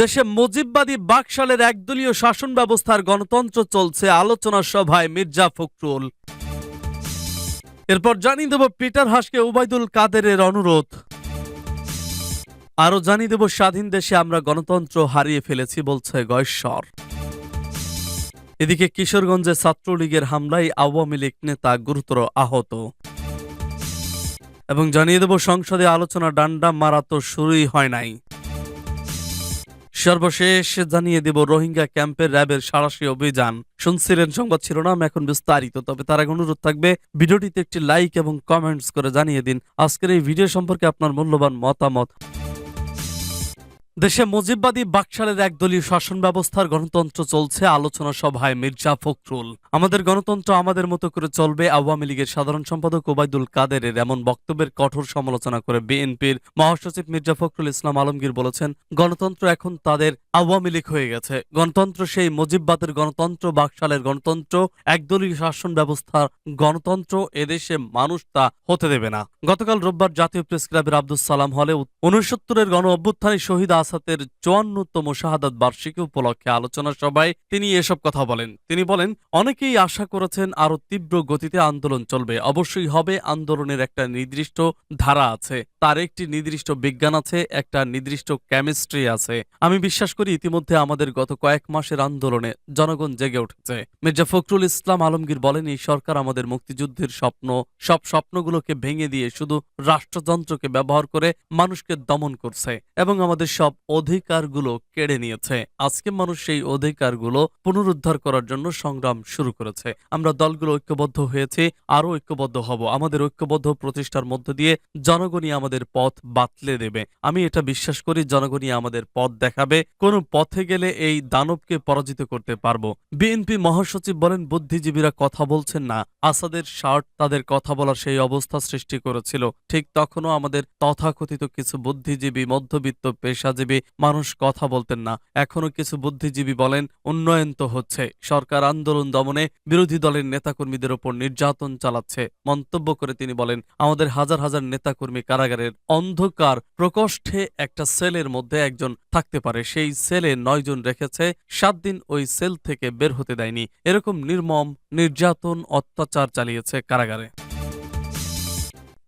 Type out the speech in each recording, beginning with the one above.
দেশে মুজিববাদী বাকশালের একদলীয় শাসন ব্যবস্থার গণতন্ত্র চলছে আলোচনা সভায় মির্জা ফখরুল। এরপর জানিয়ে দেব পিটার হাসকে ওবায়দুল কাদেরের অনুরোধ। আরও জানিয়ে দেব, স্বাধীন দেশে আমরা গণতন্ত্র হারিয়ে ফেলেছি বলছে গয়েশ্বর। এদিকে কিশোরগঞ্জে ছাত্রলীগের হামলায় আওয়ামী লীগ নেতা গুরুতর আহত। এবং জানিয়ে দেব, সংসদে আলোচনা ডান্ডা মারা তো শুরুই হয় নাই। সর্বশেষ জানিয়ে দেব, রোহিঙ্গা ক্যাম্পের র্যাবের সারাশি অভিযান। শুনছিলেন সংবাদ শিরোনাম, এখন বিস্তারিত। তবে তার এক অনুরোধ থাকবে, ভিডিওটিতে একটি লাইক এবং কমেন্টস করে জানিয়ে দিন। আজকের এই ভিডিও সম্পর্কে আপনার মূল্যবান মতামত। দেশে মুজিববাদী বাকশালের একদলীয় শাসন ব্যবস্থার গণতন্ত্র চলছে, আলোচনা সভায় মির্জা ফখরুল। আমাদের গণতন্ত্র আমাদের মতো করে চলবে, আওয়ামী লীগের সাধারণ সম্পাদক ওবায়দুল কাদেরের এমন বক্তব্যের কঠোর সমালোচনা করে বিএনপির মহাসচিব মির্জা ফখরুল ইসলাম আলমগীর বলেছেন, গণতন্ত্র এখন তাদের আওয়ামী লীগ হয়ে গেছে। গণতন্ত্র সেই মুজিববাদের গণতন্ত্র, বাকশালের গণতন্ত্র, একদলীয় শাসন ব্যবস্থার গণতন্ত্র, এদেশে মানুষ তা হতে দেবে না। গতকাল রোববার জাতীয় প্রেস ক্লাবের আব্দুল সালাম হলে উনসত্তরের গণ অভ্যুত্থানে শহীদ আসাদের চুয়ান্নতম শাহাদাত বার্ষিকী উপলক্ষে আলোচনা সভায় তিনি এসব কথা বলেন। তিনি বলেন, অনেকেই আশা করেছেন আরও তীব্র গতিতে আন্দোলন চলবে। অবশ্যই হবে আন্দোলনের একটা নির্দিষ্ট ধারা আছে। তার একটি নির্দিষ্ট বিজ্ঞান আছে, একটা নির্দিষ্ট কেমিস্ট্রি আছে। আমি বিশ্বাস করি ইতিমধ্যে আমাদের গত কয়েক মাসের আন্দোলনে জনগণ জেগে উঠেছে। মির্জা ফখরুল ইসলাম আলমগীর বলেন, এই সরকার আমাদের মুক্তিযুদ্ধের স্বপ্ন, সব স্বপ্নগুলোকে ভেঙে দিয়ে শুধু রাষ্ট্রযন্ত্রকে ব্যবহার করে মানুষকে দমন করছে এবং আমাদের সব অধিকারগুলো কেড়ে নিয়েছে। আজকে মানুষ সেই অধিকারগুলো পুনরুদ্ধার করার জন্য সংগ্রাম শুরু করেছে। আমরা দলগুলো ঐক্যবদ্ধ হয়েছে আরও ঐক্যবদ্ধ হব। আমাদের ঐক্যবদ্ধ প্রতিষ্ঠার মধ্য দিয়ে জনগণই আমাদের পথ বাতলে দেবে। আমি এটা বিশ্বাস করি, জনগণই আমাদের পথ দেখাবে। কোন পথে গেলে এই দানবকে পরাজিত করতে পারব। বিএনপি মহাসচিব বলেন, বুদ্ধিজীবীরা কথা বলছেন না। আসাদের শার্ট তাদের কথা বলার সেই অবস্থা সৃষ্টি করেছিল। ঠিক তখনও আমাদের তথাকথিত কিছু বুদ্ধিজীবী, মধ্যবিত্ত, পেশাজীবী মানুষ কথা বলতেন না। এখনও কিছু বুদ্ধিজীবী বলেন, উন্নয়ন তো হচ্ছে। সরকার আন্দোলন দমনে বিরোধী দলের নেতাকর্মীদের ওপর নির্যাতন চালাচ্ছে। মন্তব্য করে তিনি বলেন, আমাদের হাজার হাজার নেতাকর্মী কারাগারের অন্ধকার প্রকোষ্ঠে একটা সেলের মধ্যে একজন থাকতে পারে। সেই সেলে নয়জন রেখেছে, সাত দিন ওই সেল থেকে বের হতে দেয়নি। এরকম নির্মম, নির্যাতন অত্যাচার চালিয়েছে কারাগারে।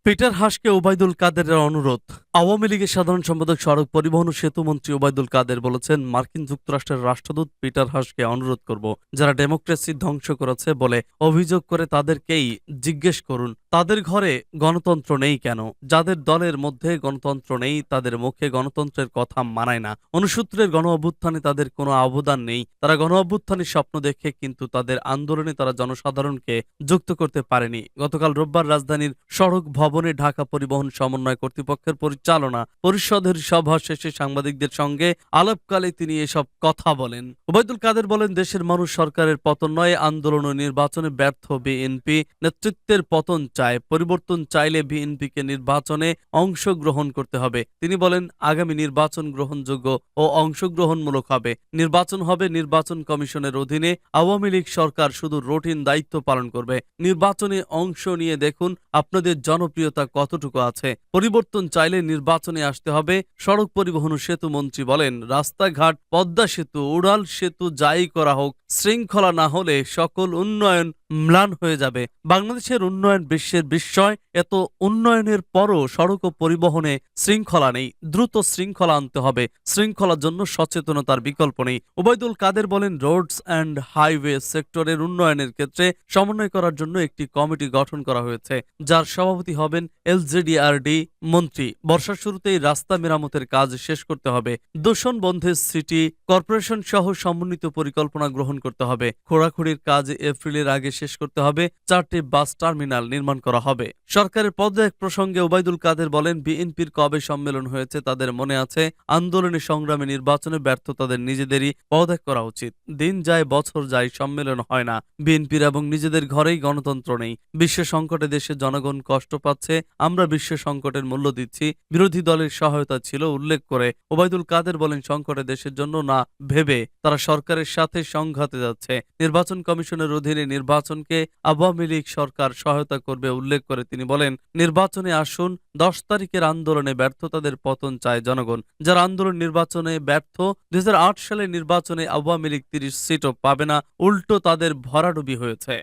পিটার হাসকে ওবায়দুল কাদেরের অনুরোধ। আওয়ামী লীগের সাধারণ সম্পাদক সড়ক পরিবহন ও সেতু মন্ত্রী ওবায়দুল কাদের বলেছেন, মার্কিন যুক্তরাষ্ট্রের রাষ্ট্রদূত পিটার হাসকে অনুরোধ করব, যারা ডেমোক্রেসি ধ্বংস করেছে বলে অভিযোগ করে তাদেরকেই জিজ্ঞেস করুন। তাদের ঘরে গণতন্ত্র নেই কেন? যাদের দলের মধ্যে গণতন্ত্র নেই, তাদের মুখে গণতন্ত্রের কথা মানায় না। অনুসূত্রের গণ অভ্যুত্থানে তাদের কোনো অবদান নেই। তারা গণ অভ্যুত্থানের স্বপ্ন দেখে, কিন্তু তাদের আন্দোলনে তারা জনসাধারণকে যুক্ত করতে পারেনি। গতকাল রোববার রাজধানীর সড়ক ভবনে ঢাকা পরিবহন সমন্বয় কর্তৃপক্ষের পরিচালনা পরিষদের সভা শেষে সাংবাদিকদের সঙ্গে আলাপকালে তিনি এসব কথা বলেন। ওবায়দুল কাদের বলেন, দেশের মানুষ সরকারের পতন নয়, আন্দোলন ও নির্বাচনে ব্যর্থ বিএনপি নেতৃত্বের পতন চায়, পরিবর্তন চাইলে বিএনপিকে নির্বাচনে অংশগ্রহণ করতে হবে। তিনি বলেন, আগামী নির্বাচন গ্রহণযোগ্য ও অংশগ্রহণমূলক হবে। নির্বাচন হবে নির্বাচন কমিশনের অধীনে। আওয়ামী লীগ সরকার শুধু রুটিন দায়িত্ব পালন করবে। নির্বাচনে অংশ নিয়ে দেখুন আপনাদের জনপ্রিয়তা কতটুকু আছে। পরিবর্তন চাইলে নির্বাচনে আসতে হবে। সড়ক পরিবহন সেতু মন্ত্রী বলেন, রাস্তাঘাট, পদ্মা সেতু, উড়াল সেতু যাই করা হোক, শৃঙ্খলা না হলে সকল উন্নয়ন ম্লান হয়ে যাবে। বাংলাদেশের উন্নয়ন বিশ্বের বিস্ময়, এত উন্নয়নের পরও সড়ক ও পরিবহনে শৃঙ্খলা নেই। দ্রুত শৃঙ্খলা আনতে হবে। শৃঙ্খলার জন্য সচেতনতার বিকল্প নেই। ওবায়দুল কাদের বলেন, রোডস অ্যান্ড হাইওয়ে সেক্টরের উন্নয়নের ক্ষেত্রে সমন্বয় করার জন্য একটি কমিটি গঠন করা হয়েছে। যার সভাপতি হবেন এলজেডিআরডি মন্ত্রী। বর্ষার শুরুতেই রাস্তা মেরামতের কাজ শেষ করতে হবে। দূষণ বন্ধে সিটি কর্পোরেশন সহ সমন্বিত পরিকল্পনা গ্রহণ করতে হবে। খোঁড়াখুড়ির কাজ এপ্রিলের আগে শেষ করতে হবে, চারটি বাস টার্মিনাল নির্মাণ করা হবে। সরকারের পদত্যাগ প্রসঙ্গে ওবায়দুল কাদের বলেন, বিএনপির কবে সম্মেলন হয়েছে তাদের মনে আছে, আন্দোলনে সংগ্রামে নির্বাচনে ব্যর্থ তাদের নিজেদেরই পদত্যাগ করা উচিত। দিন যায়, বছর যায়, সম্মেলন হয় না। বিএনপির এবং নিজেদের ঘরেই গণতন্ত্র নেই। বিশ্ব সংকটে দেশে জনগণ কষ্ট পাচ্ছে, আমরা বিশ্ব সংকটের মূল্য দিচ্ছি। বিরোধী দলের সহায়তা ছিল, উল্লেখ করে ওবায়দুল কাদের বলেন, সংকটে দেশের জন্য না, ভেবে তারা সরকারের সাথে সংঘাতে যাচ্ছে। নির্বাচন কমিশনের অধীনে নির্বাচন নির্বাচনকে আওয়ামী লীগ সরকার সহায়তা করবে উল্লেখ করে তিনি বলেন, নির্বাচনে আসুন, দশ তারিখের আন্দোলনে ব্যর্থতাদের পতন চায় জনগণ। যারা আন্দোলন নির্বাচনে ব্যর্থ, দুই সালের নির্বাচনে আওয়ামী লীগ তিরিশ সিটও পাবে না, উল্টো তাদের ভরাডুবি হয়েছে।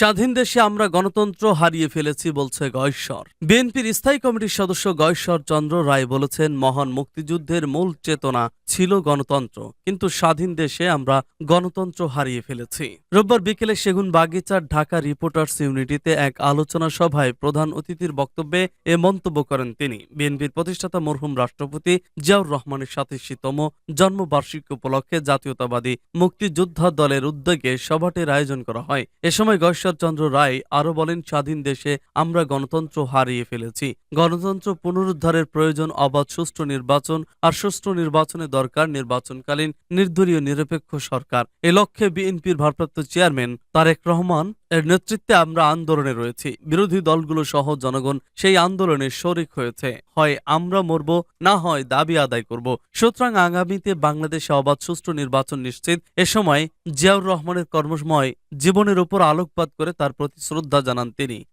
স্বাধীন দেশে আমরা গণতন্ত্র হারিয়ে ফেলেছি, বলছে গয়েশ্বর। বিএনপির স্থায়ী কমিটির সদস্য গয়েশ্বর চন্দ্র রায় বলেছেন, মহান মুক্তিযুদ্ধের মূল চেতনা ছিল গণতন্ত্র, কিন্তু স্বাধীন দেশে আমরা গণতন্ত্র হারিয়ে ফেলেছি। রোববার বিকেলে সেগুন বাগিচার ঢাকা রিপোর্টার্স ইউনিটিতে এক আলোচনা সভায় প্রধান অতিথির বক্তব্যে এ মন্তব্য করেন তিনি। বিএনপির প্রতিষ্ঠাতা মরহুম রাষ্ট্রপতি জিয়াউর রহমানের সাতাশিতম জন্মবার্ষিকী উপলক্ষে জাতীয়তাবাদী মুক্তিযোদ্ধা দলের উদ্যোগে সভাটির আয়োজন করা হয়। এ সময় চন্দ্র রায় আরও বলেন, স্বাধীন দেশে আমরা গণতন্ত্র হারিয়ে ফেলেছি। গণতন্ত্র পুনরুদ্ধারের প্রয়োজন অবাধ সুষ্ঠু নির্বাচন আর সুষ্ঠু নির্বাচনে দরকার নির্বাচনকালীন নির্দলীয় নিরপেক্ষ সরকার। এ লক্ষ্যে বিএনপির ভারপ্রাপ্ত চেয়ারম্যান তারেক রহমান এর নেতৃত্বে আমরা আন্দোলনে রয়েছি। বিরোধী দলগুলো সহ জনগণ সেই আন্দোলনে শরিক হয়েছে। হয় আমরা মরব, না হয় দাবি আদায় করব। সুতরাং আগামীতে বাংলাদেশে অবাধ সুষ্ঠু নির্বাচন নিশ্চিত। এ সময় জিয়াউর রহমানের কর্মময় জীবনের উপর আলোকপাত করে তার প্রতি শ্রদ্ধা জানান তিনি।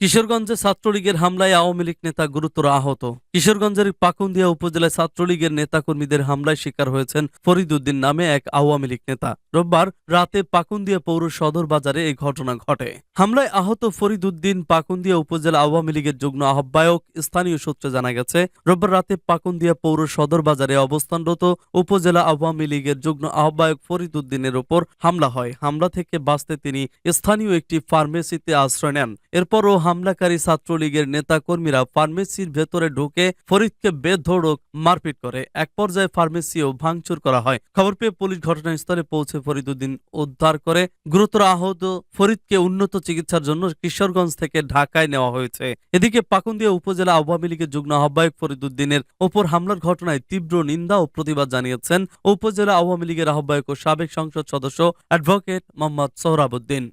কিশোরগঞ্জে ছাত্রলীগের হামলায় আওয়ামী লীগ নেতা গুরুতর আহত। কিশোরগঞ্জের পাকুন্দিয়া উপজেলায় ছাত্রলীগের নেতাকর্মীদের হামলায় শিকার হয়েছেন ফরিদুদ্দিন নামে এক আওয়ামী লীগ নেতা। রোববার রাতে পাকুন্দিয়া পৌর সদর বাজারে এই ঘটনা ঘটে। হামলায় আহত ফরিদুদ্দিন পাকুন্দিয়া উপজেলা আওয়ামী লীগের যুগ্ম আহ্বায়ক স্থানীয় সূত্রে জানা গেছে, রোববার রাতে পাকুন্দিয়া পৌর সদর বাজারে অবস্থানরত উপজেলা আওয়ামী লীগের যুগ্ম আহ্বায়ক ফরিদুদ্দিনের উপর হামলা হয়। হামলা থেকে বাঁচতে তিনি স্থানীয় একটি ফার্মেসিতে আশ্রয় নেন। এরপরও হামলাকারী ছাত্রলীগের নেতাকর্মীরা ফার্মেসির ভেতরে ঢুকে ফরিদকে বেধড়ক মারপিট করে। এক পর্যায়ে ফার্মেসিও ভাঙচুর করা হয়। খবর পেয়ে পুলিশ ঘটনাস্থলে পৌঁছে ফরিদুদ্দিন উদ্ধার করে। গুরুতর আহত ফরিদকে উন্নত চিকিৎসার জন্য কিশোরগঞ্জ থেকে ঢাকায় নেওয়া হয়েছে। এদিকে পাকুন্দিয়া উপজেলা আওয়ামী লীগের যুগ্ম আহ্বায়ক ফরিদুদ্দিনের ওপর হামলার ঘটনায় তীব্র নিন্দা ও প্রতিবাদ জানিয়েছেন উপজেলা আওয়ামী লীগের আহ্বায়ক ও সাবেক সংসদ সদস্য অ্যাডভোকেট মোহাম্মদ সোহরাবুদ্দিন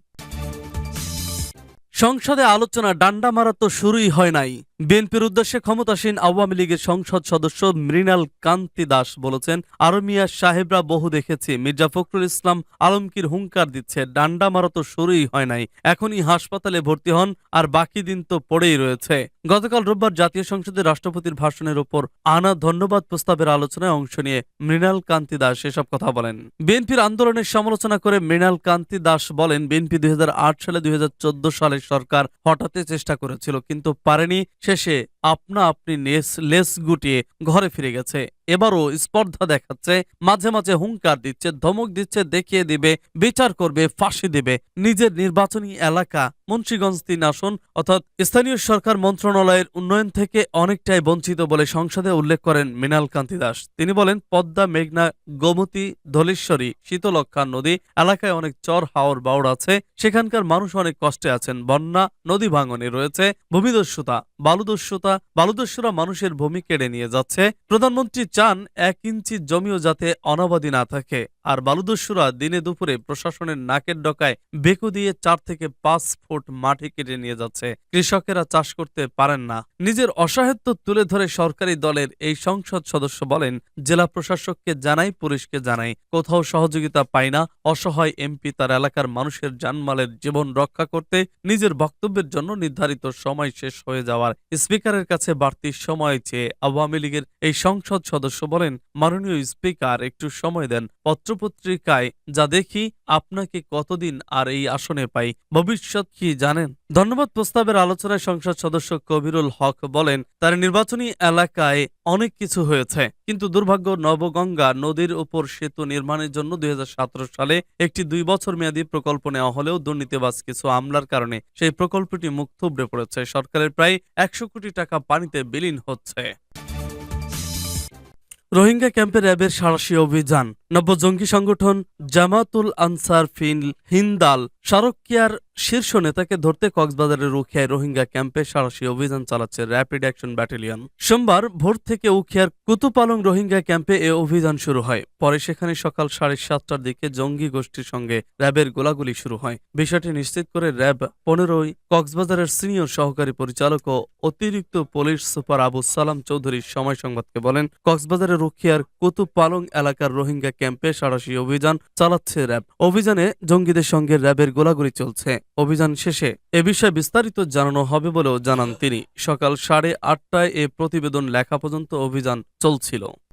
সংসদে আলোচনা ডান্ডা মারা তো শুরুই হয় নাই। বিএনপির উদ্দেশ্যে ক্ষমতাসীন আওয়ামী লীগের সংসদ সদস্য মৃণাল কান্তি দাস বলেছেন, আরও মিয়া সাহেবরা বহু দেখেছি। মির্জা ফখরুল ইসলাম আলমকির হুঙ্কার দিচ্ছে, ডান্ডা মারা তো শুরুই হয় নাই। এখনই হাসপাতালে ভর্তি হন আর বাকি দিন তো পড়েই রয়েছে। গতকাল রোববার জাতীয় সংসদে রাষ্ট্রপতির ভাষণের ওপর আনা ধন্যবাদ প্রস্তাবের আলোচনায় অংশ নিয়ে মৃণাল কান্তি দাস এসব কথা বলেন। বিএনপির আন্দোলনের সমালোচনা করে মৃণাল কান্তি দাস বলেন, বিএনপি দুই হাজার আট সালে দুই হাজার চোদ্দ সালে সরকার হটাতে চেষ্টা করেছিল কিন্তু পারেনি শেষে। আপনা আপনি নেস, লেস গুটিয়ে ঘরে ফিরে গেছে। এবারও স্পর্ধা দেখাচ্ছে, মাঝে মাঝে হুঙ্কার দিচ্ছে, ধমক দিচ্ছে, দেখিয়ে দিবে, বিচার করবে, ফাঁসি দিবে। নিজের নির্বাচনী এলাকা, মুন্সীগঞ্জ তিন আসন, অর্থাৎ স্থানীয় সরকার মন্ত্রণালয়ের উন্নয়ন থেকে অনেকটাই বঞ্চিত বলে সংসদে উল্লেখ করেন মৃণাল কান্তি দাস। তিনি বলেন, পদ্মা, মেঘনা, গোমতী, ধলেশ্বরী শীতলক্ষা নদী এলাকায় অনেক চর, হাওর, বাউড় আছে। সেখানকার মানুষ অনেক কষ্টে আছেন। বন্যা, নদী ভাঙনে রয়েছে, ভূমিদস্যুতা, বালুদস্যুতা বালুদস্যুরা মানুষের ভূমি কেড়ে নিয়ে যাচ্ছে। প্রধানমন্ত্রী চান এক ইঞ্চি জমিও যাতে অনাবাদী না থাকে। আর বালুদস্যুরা দিনে দুপুরে প্রশাসনের নাকের ডকায় বেকু দিয়ে চার থেকে পাঁচ ফুট মাটি কেটে নিয়ে যাচ্ছে। কৃষকেরা চাষ করতে পারেন না। নিজের অসহায়ত্ব তুলে ধরে সরকারি দলের এই সংসদ সদস্য বলেন, জেলা প্রশাসককে জানাই, পুলিশকে জানাই। কোথাও সহযোগিতা পায় না। অসহায় এমপি তার এলাকার মানুষের জানমালের জীবন রক্ষা করতে নিজের বক্তব্যের জন্য নির্ধারিত সময় শেষ হয়ে যাওয়ার স্পিকারের কাছে বাড়তি সময় চেয়ে আওয়ামী লীগের এই সংসদ সদস্য বলেন, মাননীয় স্পিকার একটু সময় দেন। পত্রপত্রিকায় যা দেখি আপনাকে কতদিন আর এই আসনে পাই, ভবিষ্যৎ কি জানেন? ধন্যবাদ প্রস্তাবের আলোচনায় সংসদ সদস্য কবিরুল হক বলেন, তার নির্বাচনী এলাকায় অনেক কিছু হয়েছে, কিন্তু দুর্ভাগ্য নবগঙ্গা নদীর উপর সেতু নির্মাণের জন্য দুই হাজার সতেরো সালে একটি দুই বছর মেয়াদী প্রকল্প নেওয়া হলেও দুর্নীতিবাজ কিছু আমলার কারণে সেই প্রকল্পটি মুখ থুবড়ে পড়েছে। সরকারের প্রায় একশো কোটি টাকা পানিতে বিলীন হচ্ছে। রোহিঙ্গা ক্যাম্পে র্যাবের সাহসী অভিযান। নব্য জঙ্গি সংগঠন জামাতুল আনসার ফিন হিন্দাল সারকিয়ার শীর্ষ নেতাকে ধরতে কক্সবাজারের উখিয়ায় রোহিঙ্গা ক্যাম্পে সারাশি অভিযান চালাচ্ছে র্যাপিড অ্যাকশন ব্যাটালিয়ন। সোমবার ভোর থেকে উখিয়ার কুতুপালং রোহিঙ্গা ক্যাম্পে এ অভিযান শুরু হয়। পরে সেখানে সকাল সাড়ে সাতটার দিকে জঙ্গি গোষ্ঠীর সঙ্গে র্যাবের গোলাগুলি শুরু হয়। বিষয়টি নিশ্চিত করে র্যাব পনেরোই কক্সবাজারের সিনিয়র সহকারী পরিচালক ও অতিরিক্ত পুলিশ সুপার আবু সালাম চৌধুরী সময় সংবাদকে বলেন, কক্সবাজারের রুখিয়ার কুতুপালং এলাকার রোহিঙ্গা ক্যাম্পে সারাশি অভিযান চালাচ্ছে র্যাব। অভিযানে জঙ্গিদের সঙ্গে র্যাবের গোলাগুলি চলছে। অভিযান শেষে এ বিষয়ে বিস্তারিত জানানো হবে বলেও জানান তিনি। সকাল সাড়ে আটটায় এ প্রতিবেদন লেখা পর্যন্ত অভিযান চলছিল।